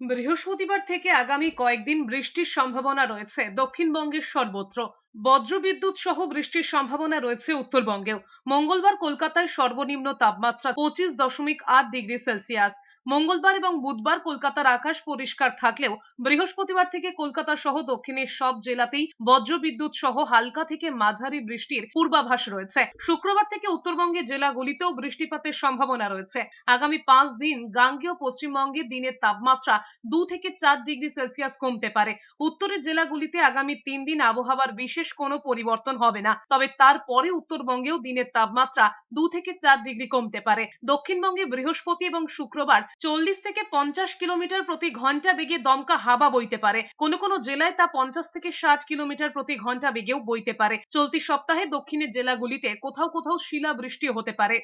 বৃহস্পতিবার থেকে আগামী কয়েকদিন বৃষ্টির সম্ভাবনা রয়েছে। দক্ষিণবঙ্গের সর্বত্র বজ্রবিদ্যুৎ সহ বৃষ্টির সম্ভাবনা রয়েছে উত্তরবঙ্গেও। মঙ্গলবার কলকাতায় সর্বনিম্ন তাপমাত্রা পঁচিশ দশমিক আট ডিগ্রি সেলসিয়াস। মঙ্গলবার এবং বুধবার কলকাতার আকাশ পরিষ্কার থাকলেও বৃহস্পতিবার থেকে কলকাতা সহ দক্ষিণের সব জেলাতেই বজ্রবিদ্যুৎ সহ হালকা থেকে মাঝারি বৃষ্টির পূর্বাভাস রয়েছে। শুক্রবার থেকে উত্তরবঙ্গের জেলাগুলিতেও বৃষ্টিপাতের সম্ভাবনা রয়েছে। আগামী পাঁচ দিন গাঙ্গেয় পশ্চিমবঙ্গে দিনের তাপমাত্রা দু থেকে চার ডিগ্রি সেলসিয়াস কমতে পারে। উত্তরের জেলাগুলিতে আগামী তিন দিন আবহাওয়ার বিশেষ কোনো পরিবর্তন হবে না। তবে তারপরে উত্তরবঙ্গেও দিনের তাপমাত্রা দু থেকে চার ডিগ্রি কমতে পারে। দক্ষিণবঙ্গে বৃহস্পতি এবং শুক্রবার চল্লিশ থেকে পঞ্চাশ কিলোমিটার প্রতি ঘণ্টা বেগে দমকা হাওয়া বইতে পারে। কোনো কোনো জেলায় তা পঞ্চাশ থেকে ষাট কিলোমিটার প্রতি ঘণ্টা বেগেও বইতে পারে। চলতি সপ্তাহে দক্ষিণের জেলাগুলিতে কোথাও কোথাও শিলা বৃষ্টি হতে পারে।